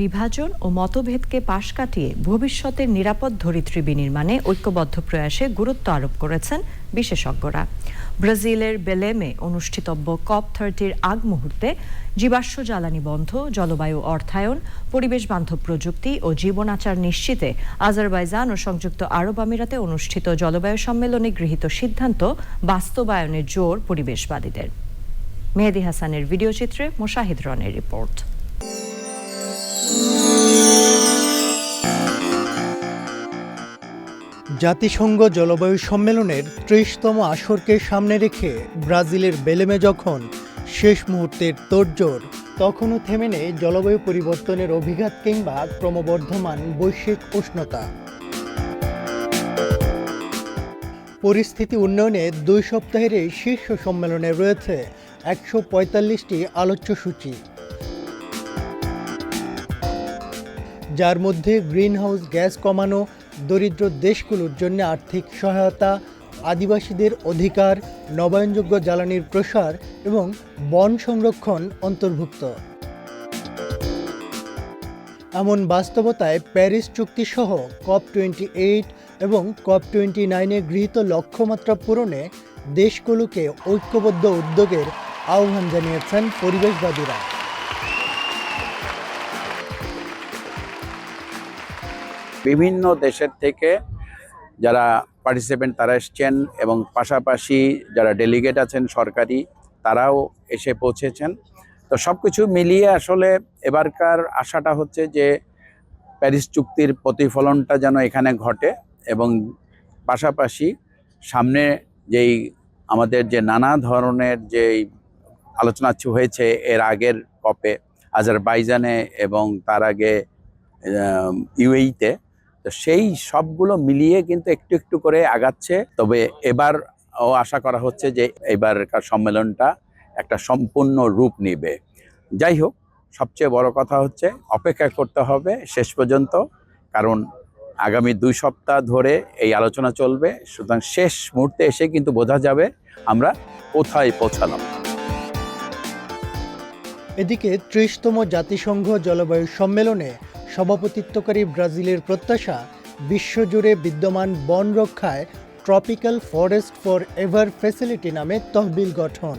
বিভাজন ও মতভেদকে পাশ কাটিয়ে ভবিষ্যতের নিরাপদ ধরিত্রী বিনির্মাণে ঐক্যবদ্ধ প্রয়াসে গুরুত্ব আরোপ করেছেন বিশেষজ্ঞরা। ব্রাজিলের বেলেমে অনুষ্ঠিতব্য কপ থার্টির আগ মুহূর্তে জীবাশ্ম জ্বালানি বন্ধ, জলবায়ু অর্থায়ন, পরিবেশ বান্ধব প্রযুক্তি ও জীবনাচার নিশ্চিতে আজারবাইজান ও সংযুক্ত আরব আমিরাতে অনুষ্ঠিত জলবায়ু সম্মেলনে গৃহীত সিদ্ধান্ত বাস্তবায়নের জোর পরিবেশবাদীদের। মেহেদি হাসানের ভিডিও চিত্রে মোশাহিদ রনের রিপোর্ট। জাতিসংঘ জলবায়ু সম্মেলনের ত্রিশতম আসরকে সামনে রেখে ব্রাজিলের বেলেমে যখন শেষ মুহূর্তের তোড়জোড়, তখনও থেমে নেই জলবায়ু পরিবর্তনের অভিঘাত কিংবা ক্রমবর্ধমান বৈশ্বিক উষ্ণতা। পরিস্থিতি উন্নয়নে দুই সপ্তাহের এই শীর্ষ সম্মেলনে রয়েছে একশো পঁয়তাল্লিশটি আলোচ্যসূচি যার মধ্যে গ্রিনহাউস গ্যাস কমানো, দরিদ্র দেশগুলোর জন্য আর্থিক সহায়তা, আদিবাসীদের অধিকার, নবায়নযোগ্য জ্বালানির প্রসার এবং বন সংরক্ষণ অন্তর্ভুক্ত। এমন বাস্তবতায় প্যারিস চুক্তি সহ কপ টোয়েন্টি এইট এবং কপ টোয়েন্টি নাইনে গৃহীত লক্ষ্যমাত্রা পূরণে দেশগুলোকে ঐক্যবদ্ধ উদ্যোগের আহ্বান জানিয়েছেন পরিবেশবাদীরা। বিভিন্ন দেশের থেকে যারা পার্টিসিপেন্ট তারা এসছেন এবং পাশাপাশি যারা ডেলিগেট আছেন সরকারি, তারাও এসে পৌঁছেছেন। তো সব কিছু মিলিয়ে আসলে এবারকার আশাটা হচ্ছে যে প্যারিস চুক্তির প্রতিফলনটা যেন এখানে ঘটে এবং পাশাপাশি সামনে যেই আমাদের যে নানা ধরনের যেই আলোচনা হয়েছে এর আগের কপে আজারবাইজানে এবং তার আগে ইউএইতে তো সেই সবগুলো মিলিয়ে কিন্তু একটু একটু করে আগাচ্ছে। তবে এবার ও আশা করা হচ্ছে যে এবারকার সম্মেলনটা একটা সম্পূর্ণ রূপ নিবে। যাই হোক, সবচেয়ে বড় কথা হচ্ছে অপেক্ষা করতে হবে শেষ পর্যন্ত, কারণ আগামী দুই সপ্তাহ ধরে এই আলোচনা চলবে। সুতরাং শেষ মুহূর্তে এসে কিন্তু বোঝা যাবে আমরা কোথায় পৌঁছালাম। এদিকে ত্রিশতম জাতিসংঘ জলবায়ু সম্মেলনে সভাপতিত্বকারী ব্রাজিলের প্রত্যাশা, বিশ্বজুড়ে বিদ্যমান বন রক্ষায় tropical forest forever facility নামে তহবিল গঠন।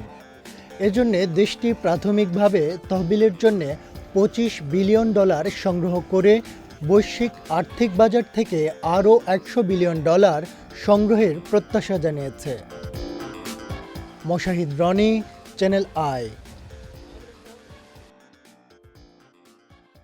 এজন্য দেশটি প্রাথমিকভাবে তহবিলের জন্য পঁচিশ বিলিয়ন ডলার সংগ্রহ করে বৈশ্বিক আর্থিক বাজার থেকে আরও একশো বিলিয়ন ডলার সংগ্রহের প্রত্যাশা জানিয়েছে। Mashahid Roni, channel I.